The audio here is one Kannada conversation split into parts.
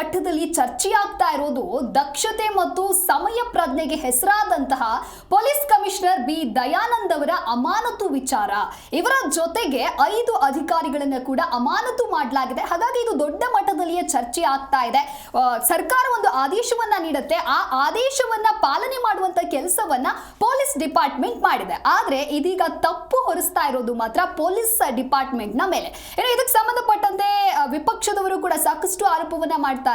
ಮಟ್ಟದಲ್ಲಿ ಚರ್ಚೆಯಾಗ್ತಾ ಇರೋದು ದಕ್ಷತೆ ಮತ್ತು ಸಮಯ ಪ್ರಜ್ಞೆಗೆ ಹೆಸರಾದಂತಹ ಪೊಲೀಸ್ ಕಮಿಷನರ್ ಬಿ ದಯಾನಂದ್ ಅವರ ಅಮಾನತು ವಿಚಾರ. ಇವರ ಜೊತೆಗೆ ಐದು ಅಧಿಕಾರಿಗಳನ್ನ ಕೂಡ ಅಮಾನತು ಮಾಡಲಾಗಿದೆ. ಹಾಗಾಗಿ ಇದು ದೊಡ್ಡ ಮಟ್ಟದಲ್ಲಿಯೇ ಚರ್ಚೆ ಆಗ್ತಾ ಇದೆ. ಸರ್ಕಾರ ಒಂದು ಆದೇಶವನ್ನ ನೀಡುತ್ತೆ. ಆ ಆದೇಶವನ್ನ ಪಾಲನೆ ಮಾಡುವಂತ ಕೆಲಸವನ್ನ ಪೊಲೀಸ್ ಡಿಪಾರ್ಟ್ಮೆಂಟ್ ಮಾಡಿದೆ. ಆದ್ರೆ ಇದೀಗ ತಪ್ಪು ಹೊರಿಸ್ತಾ ಇರೋದು ಮಾತ್ರ ಪೊಲೀಸ್ ಡಿಪಾರ್ಟ್ಮೆಂಟ್ನ ಮೇಲೆ ಇದಕ್ಕೆ ಸಂಬಂಧಪಟ್ಟಂತೆ ವಿಪಕ್ಷದವರು ಕೂಡ ಸಾಕಷ್ಟು ಆರೋಪವನ್ನ ಮಾಡ್ತಾರೆ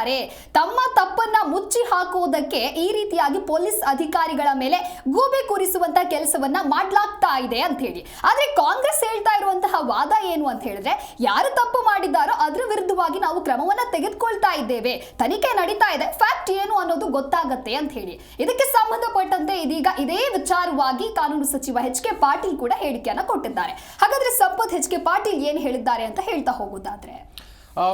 ತಮ್ಮ ತಪ್ಪನ್ನ ಮುಚ್ಚಿ ಹಾಕುವುದಕ್ಕೆ ಈ ರೀತಿಯಾಗಿ ಪೊಲೀಸ್ ಅಧಿಕಾರಿಗಳ ಮೇಲೆ ಗೂಬೆ ಕೂರಿಸುವಂತ ಕೆಲಸವನ್ನ ಮಾಡ್ಲಾಗ್ತಾ ಇದೆ ಅಂತ ಹೇಳಿ. ಆದ್ರೆ ಕಾಂಗ್ರೆಸ್ ಹೇಳ್ತಾ ಇರುವಂತಹ ವಾದ ಏನು ಅಂತ ಹೇಳಿದ್ರೆ, ಯಾರು ತಪ್ಪು ಮಾಡಿದ್ದಾರೋ ಅದ್ರ ವಿರುದ್ಧವಾಗಿ ನಾವು ಕ್ರಮವನ್ನ ತೆಗೆದುಕೊಳ್ತಾ ಇದ್ದೇವೆ. ತನಿಖೆ ನಡೀತಾ ಇದೆ. ಫ್ಯಾಕ್ಟ್ ಏನು ಅನ್ನೋದು ಗೊತ್ತಾಗತ್ತೆ ಅಂತ ಹೇಳಿ. ಇದಕ್ಕೆ ಸಂಬಂಧಪಟ್ಟಂತೆ ಇದೀಗ ಇದೇ ವಿಚಾರವಾಗಿ ಕಾನೂನು ಸಚಿವ ಎಚ್ ಕೆ ಪಾಟೀಲ್ ಕೂಡ ಹೇಳಿಕೆಯನ್ನ ಕೊಟ್ಟಿದ್ದಾರೆ. ಹಾಗಾದ್ರೆ ಸಂಪತ್ ಎಚ್ ಕೆ ಪಾಟೀಲ್ ಏನ್ ಹೇಳಿದ್ದಾರೆ ಅಂತ ಹೇಳ್ತಾ ಹೋಗೋದಾದ್ರೆ?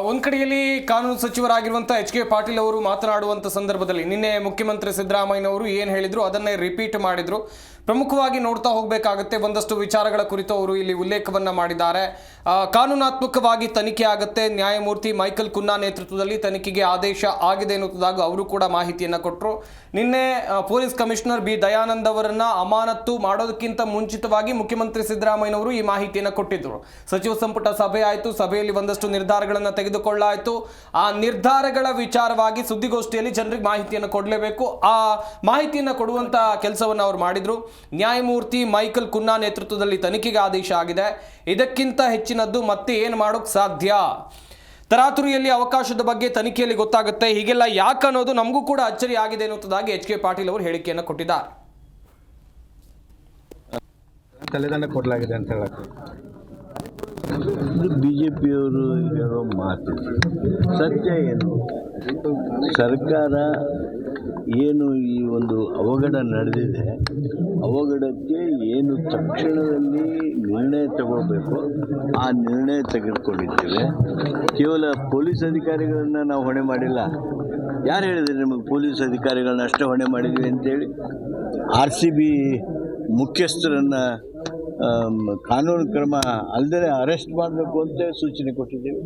ಒಂದ್ ಕಡೆಯಲ್ಲಿ ಕಾನೂನು ಸಚಿವರಾಗಿರುವಂಥ ಎಚ್ ಕೆ ಪಾಟೀಲ್ ಅವರು ಮಾತನಾಡುವಂಥ ಸಂದರ್ಭದಲ್ಲಿ ನಿನ್ನೆ ಮುಖ್ಯಮಂತ್ರಿ ಸಿದ್ದರಾಮಯ್ಯನವರು ಏನು ಹೇಳಿದ್ರು ಅದನ್ನೇ ರಿಪೀಟ್ ಮಾಡಿದ್ರು. ಪ್ರಮುಖವಾಗಿ ನೋಡ್ತಾ ಹೋಗಬೇಕಾಗುತ್ತೆ, ಒಂದಷ್ಟು ವಿಚಾರಗಳ ಕುರಿತು ಅವರು ಇಲ್ಲಿ ಉಲ್ಲೇಖವನ್ನ ಮಾಡಿದ್ದಾರೆ. ಕಾನೂನಾತ್ಮಕವಾಗಿ ತನಿಖೆ ಆಗುತ್ತೆ, ನ್ಯಾಯಮೂರ್ತಿ ಮೈಕಲ್ ಕುನ್ನಾ ನೇತೃತ್ವದಲ್ಲಿ ತನಿಖೆಗೆ ಆದೇಶ ಆಗಿದೆ ಎನ್ನುವುದಾಗ ಅವರು ಕೂಡ ಮಾಹಿತಿಯನ್ನು ಕೊಟ್ಟರು ನಿನ್ನೆ ಪೊಲೀಸ್ ಕಮಿಷನರ್ ಬಿ ದಯಾನಂದ್ ಅವರನ್ನ ಅಮಾನತ್ತು ಮಾಡೋದಕ್ಕಿಂತ ಮುಂಚಿತವಾಗಿ ಮುಖ್ಯಮಂತ್ರಿ ಸಿದ್ದರಾಮಯ್ಯನವರು ಈ ಮಾಹಿತಿಯನ್ನು ಕೊಟ್ಟಿದ್ದರು ಸಚಿವ ಸಂಪುಟ ಸಭೆ ಆಯಿತು, ಸಭೆಯಲ್ಲಿ ಒಂದಷ್ಟು ನಿರ್ಧಾರಗಳನ್ನು ತೆಗೆದುಕೊಳ್ಳಾಯಿತು. ಆ ನಿರ್ಧಾರಗಳ ವಿಚಾರವಾಗಿ ಸುದ್ದಿಗೋಷ್ಠಿಯಲ್ಲಿ ಜನರಿಗೆ ಮಾಹಿತಿಯನ್ನು ಕೊಡಲೇಬೇಕು. ಆ ಮಾಹಿತಿಯನ್ನು ಕೊಡುವಂತ ಕೆಲಸವನ್ನು ಅವರು ಮಾಡಿದ್ರು. ನ್ಯಾಯಮೂರ್ತಿ ಮೈಕಲ್ ಕುನ್ನಾ ನೇತೃತ್ವದಲ್ಲಿ ತನಿಖೆಗೆ ಆದೇಶ ಆಗಿದೆ. ಇದಕ್ಕಿಂತ ಹೆಚ್ಚಿನದ್ದು ಮತ್ತೆ ಏನು ಮಾಡೋಕ್ಕೆ ಸಾಧ್ಯ? ತರಾತುರಿಯಲ್ಲಿ ಅವಕಾಶದ ಬಗ್ಗೆ ತನಿಖೆಯಲ್ಲಿ ಗೊತ್ತಾಗುತ್ತೆ. ಹೀಗೆಲ್ಲ ಯಾಕೆ ಅನ್ನೋದು ನಮಗೂ ಕೂಡ ಅಚ್ಚರಿ ಆಗಿದೆ ಅನ್ನುವುದಾಗಿ ಎಚ್ ಕೆ ಪಾಟೀಲ್ ಅವರು ಹೇಳಿಕೆಯನ್ನು ಕೊಟ್ಟಿದ್ದಾರೆ. ಕೊಡಲಾಗಿದೆ ಅಂತ ಹೇಳಕ್ಕೆ ಇದು ಬಿ ಜೆ ಪಿಯವರು ಹೇಳೋ ಮಾತು. ಸತ್ಯ ಏನು? ಸರ್ಕಾರ ಏನು ಈ ಒಂದು ಅವಘಡ ನಡೆದಿದೆ, ಅವಘಡಕ್ಕೆ ಏನು ತಕ್ಷಣದಲ್ಲಿ ನಿರ್ಣಯ ತಗೋಬೇಕು, ಆ ನಿರ್ಣಯ ತೆಗೆದುಕೊಂಡಿದ್ದೇವೆ. ಕೇವಲ ಪೊಲೀಸ್ ಅಧಿಕಾರಿಗಳನ್ನು ನಾವು ಹೊಣೆ ಮಾಡಿಲ್ಲ. ಯಾರು ಹೇಳಿದ್ರೆ ನಿಮಗೆ ಪೊಲೀಸ್ ಅಧಿಕಾರಿಗಳನ್ನ ಅಷ್ಟೇ ಹೊಣೆ ಮಾಡಿದ್ವಿ ಅಂತೇಳಿ? ಆರ್ ಸಿ ಬಿ ಮುಖ್ಯಸ್ಥರನ್ನು ಕಾನೂನು ಕ್ರಮ ಅಲ್ಲದೆ ಅರೆಸ್ಟ್ ಮಾಡಬೇಕು ಅಂತ ಸೂಚನೆ ಕೊಟ್ಟಿದ್ದೇವೆ.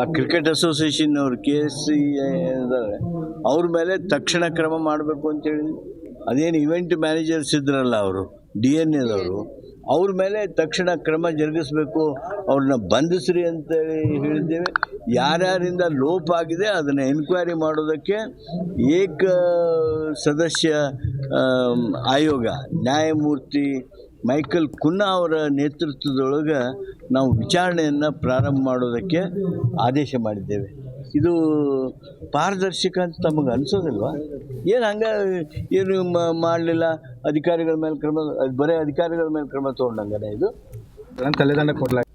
ಆ ಕ್ರಿಕೆಟ್ ಅಸೋಸಿಯೇಷನ್ ಅವರು ಕೆ ಎಸ್ ಸಿ ಏನಿದ್ದಾರೆ ಅವ್ರ ಮೇಲೆ ತಕ್ಷಣ ಕ್ರಮ ಮಾಡಬೇಕು ಅಂತೇಳಿ ಅದೇನು ಇವೆಂಟ್ ಮ್ಯಾನೇಜರ್ಸ್ ಇದ್ರಲ್ಲ ಅವರು, ಡಿ ಎನ್ ಎದವರು ಅವ್ರ ಮೇಲೆ ತಕ್ಷಣ ಕ್ರಮ ಜರುಗಿಸಬೇಕು, ಅವ್ರನ್ನ ಬಂಧಿಸ್ರಿ ಅಂತೇಳಿ ಹೇಳಿದ್ದೇವೆ. ಯಾರ್ಯಾರಿಂದ ಲೋಪ ಆಗಿದೆ ಅದನ್ನು ಎನ್ಕ್ವೈರಿ ಮಾಡೋದಕ್ಕೆ ಏಕ ಸದಸ್ಯ ಆಯೋಗ, ನ್ಯಾಯಮೂರ್ತಿ ಮೈಕಲ್ ಕುನ್ನಾ ಅವರ ನೇತೃತ್ವದೊಳಗೆ ನಾವು ವಿಚಾರಣೆಯನ್ನು ಪ್ರಾರಂಭ ಮಾಡೋದಕ್ಕೆ ಆದೇಶ ಮಾಡಿದ್ದೇವೆ. ಇದು ಪಾರದರ್ಶಕ ಅಂತ ತಮಗೆ ಅನಿಸೋದಿಲ್ವಾ? ಏನು ಹಂಗೆ ಏನು ಮಾಡಲಿಲ್ಲ? ಅಧಿಕಾರಿಗಳ ಮೇಲೆ ಕ್ರಮ, ಬರೀ ಅಧಿಕಾರಿಗಳ ಮೇಲೆ ಕ್ರಮ ತೊಗೊಂಡಂಗನೆ ಇದು? ತಲೆದಾಂಡ ಕೊಡಲಾಗಿದೆ